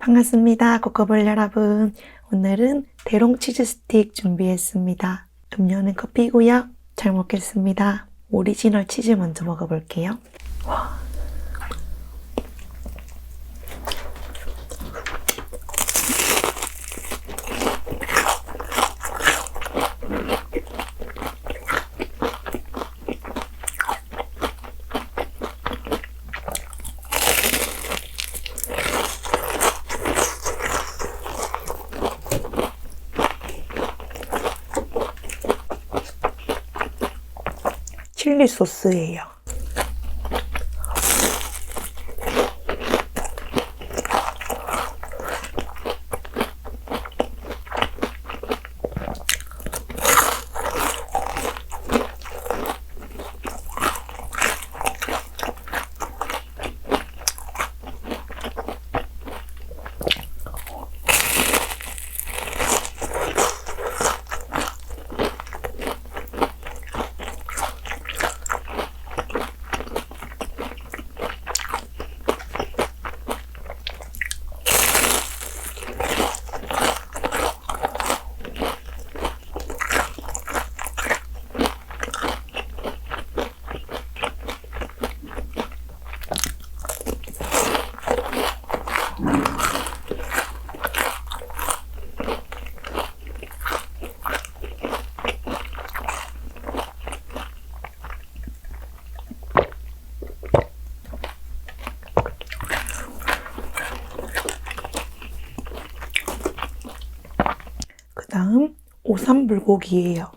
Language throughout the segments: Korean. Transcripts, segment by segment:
반갑습니다. 코코볼 여러분. 오늘은 대롱 치즈 스틱 준비했습니다. 음료는 커피고요. 잘 먹겠습니다. 오리지널 치즈 먼저 먹어볼게요. 와. 소스예요. 그 다음 오삼불고기예요.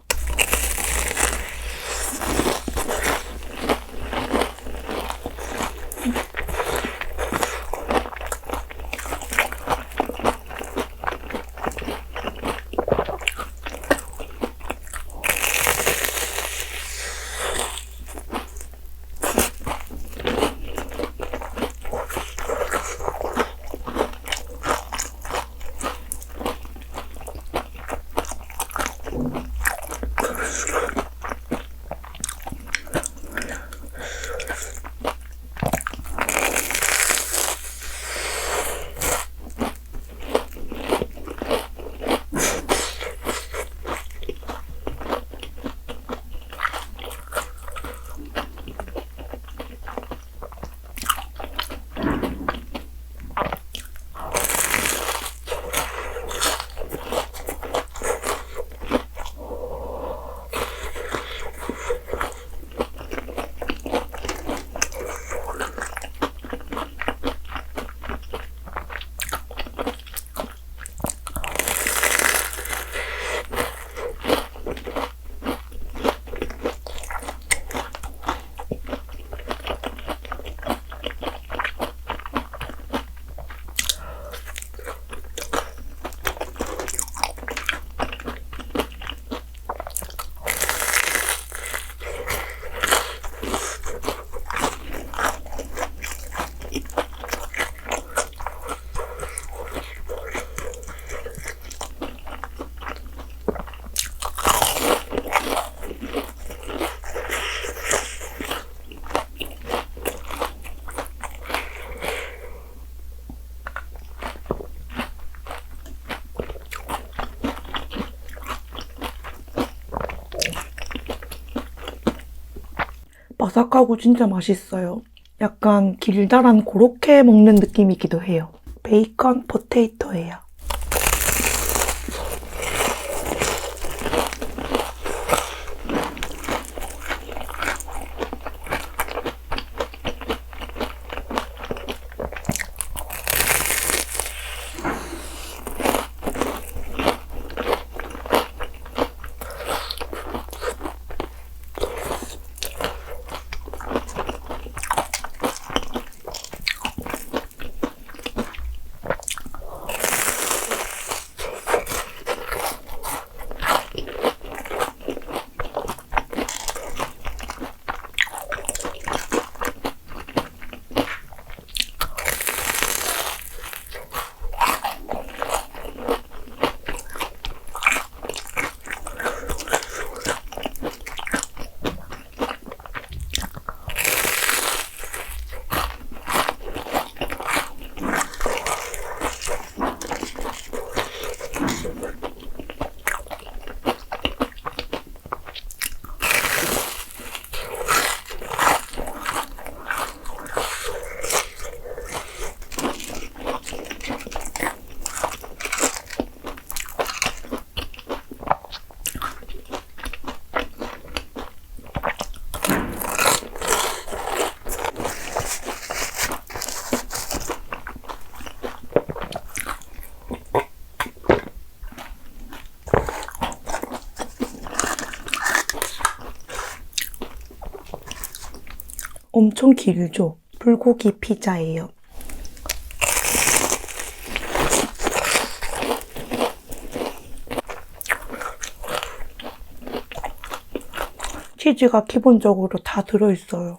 바삭하고 진짜 맛있어요. 약간 길다란 고로케 먹는 느낌이기도 해요. 베이컨 포테이토예요. 엄청 길죠? 불고기 피자예요. 치즈가 기본적으로 다 들어있어요.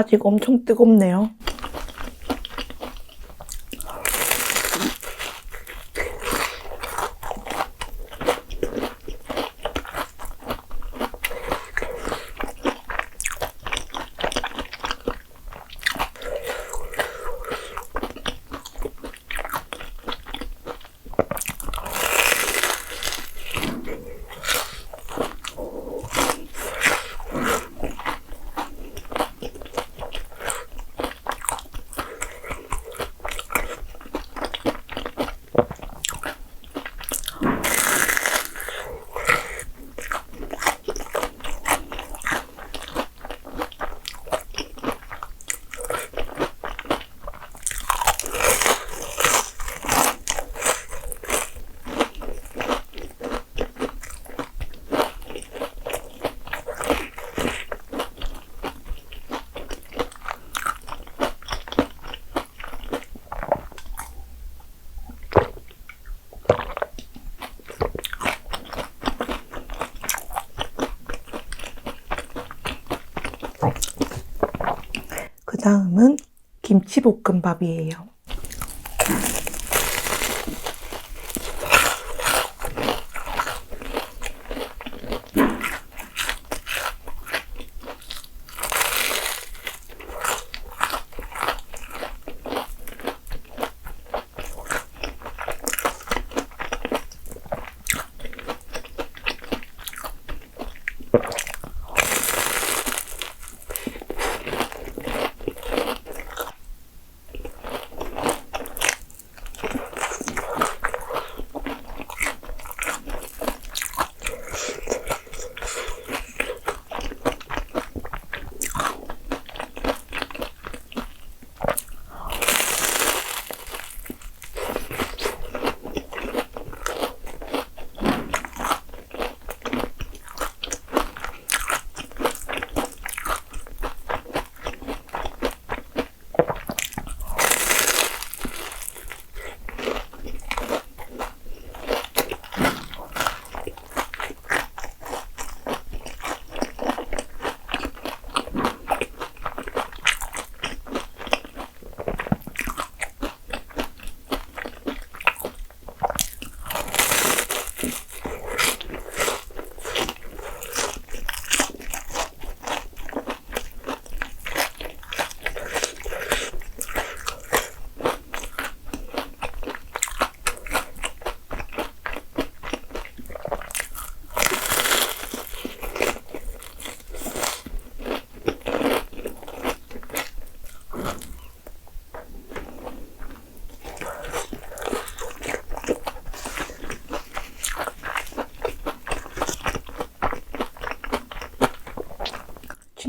아직 엄청 뜨겁네요. 그 다음은 김치볶음밥이에요.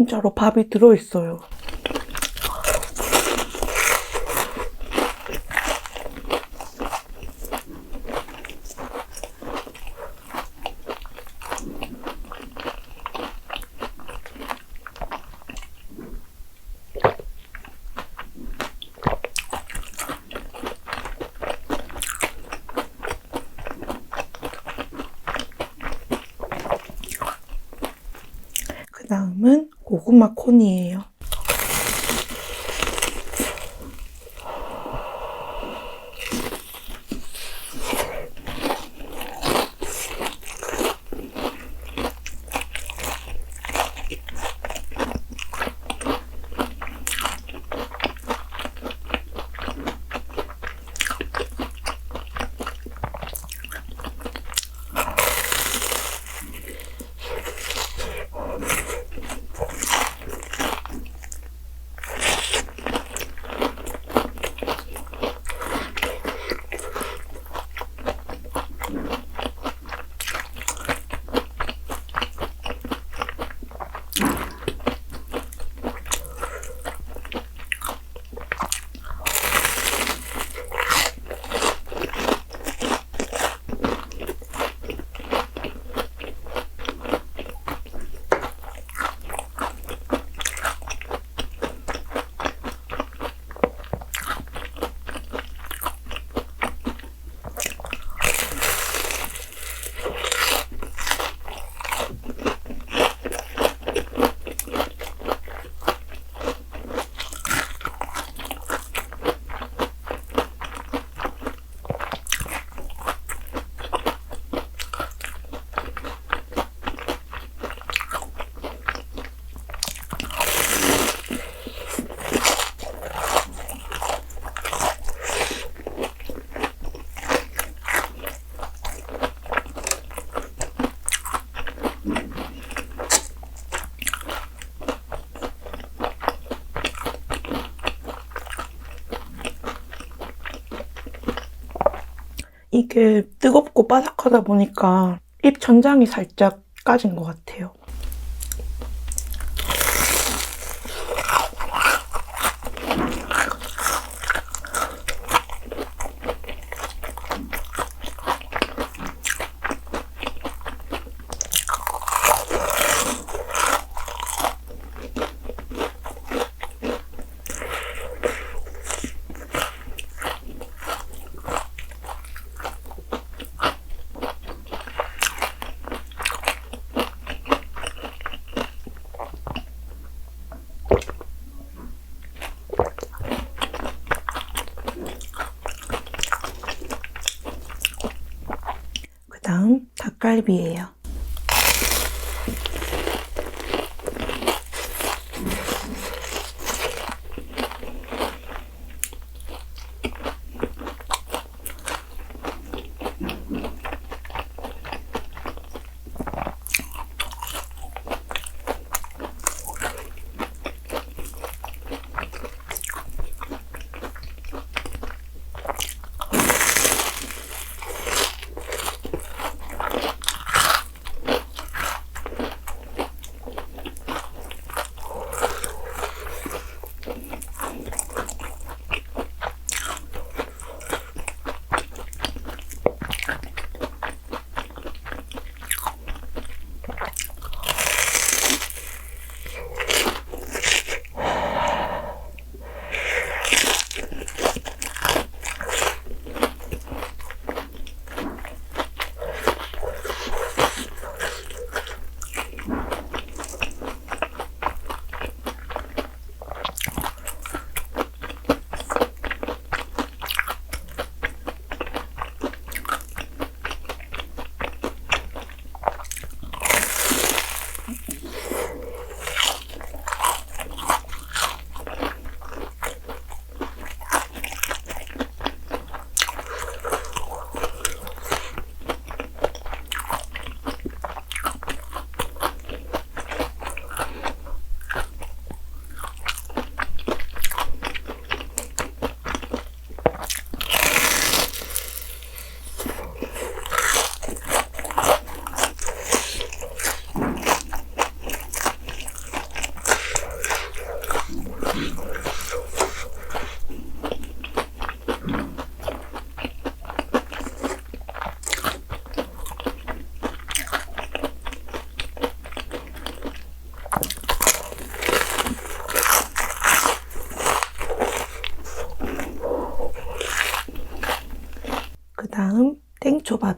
진짜로 밥이 들어있어요. 그 다음은 고구마 콘이에요. 이게 뜨겁고 바삭하다 보니까 입 천장이 살짝 까진 것 같아요. 그 다음 닭갈비예요.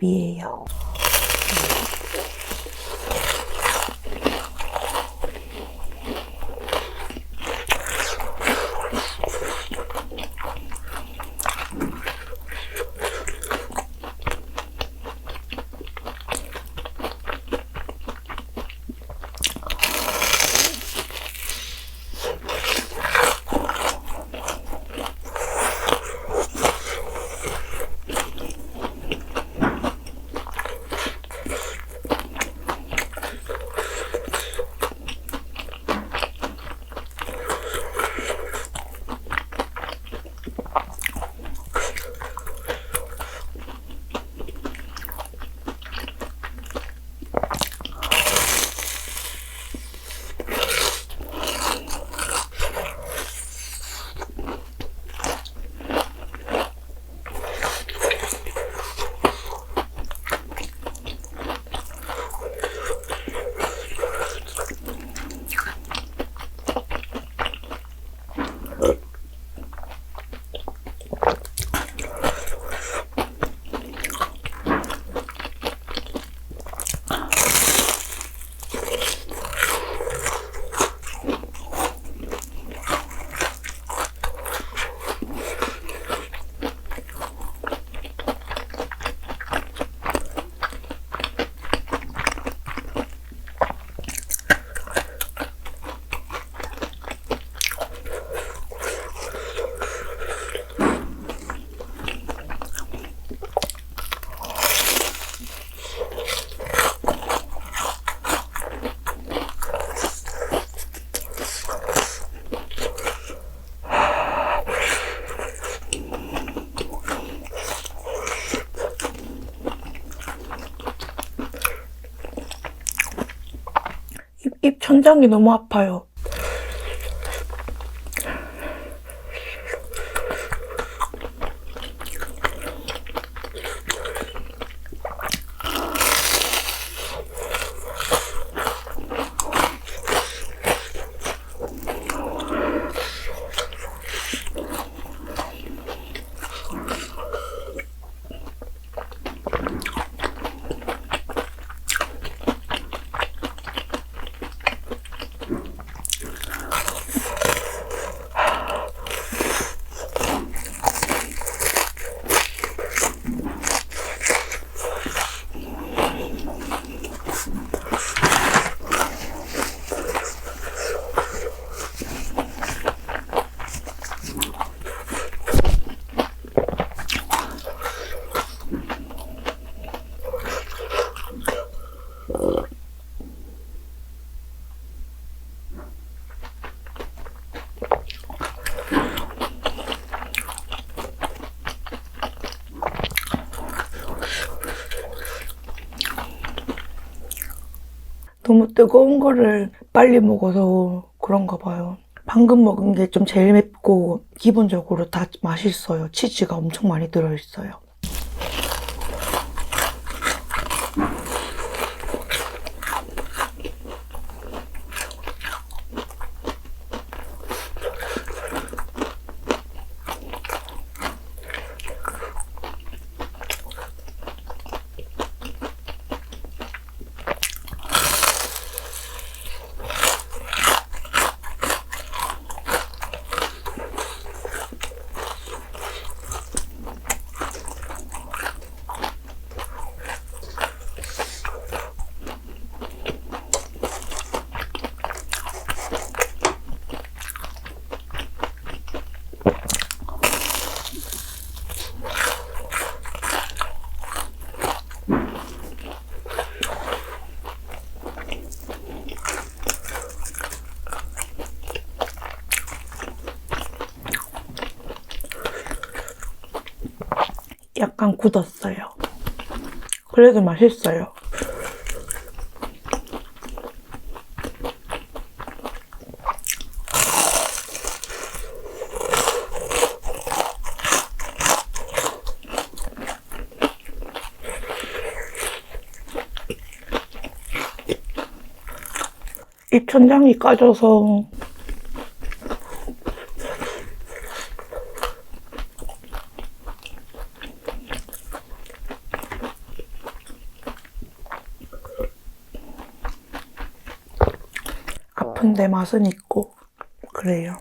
别要、 천장이 너무 아파요. 너무 뜨거운 거를 빨리 먹어서 그런가 봐요. 방금 먹은 게 좀 제일 맵고 기본적으로 다 맛있어요. 치즈가 엄청 많이 들어있어요. 약간 굳었어요. 그래도 맛있어요. 입천장이 까져서 맛은 있고 그래요.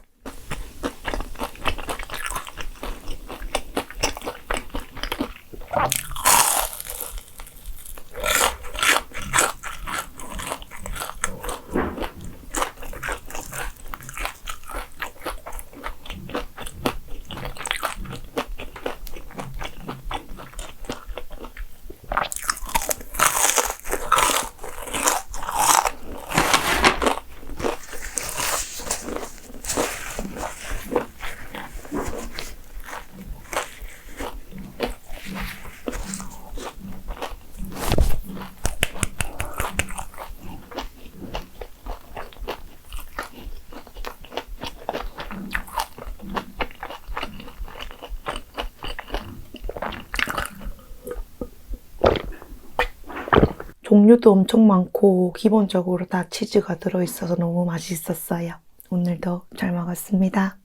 종류도 엄청 많고 기본적으로 다 치즈가 들어있어서 너무 맛있었어요. 오늘도 잘 먹었습니다.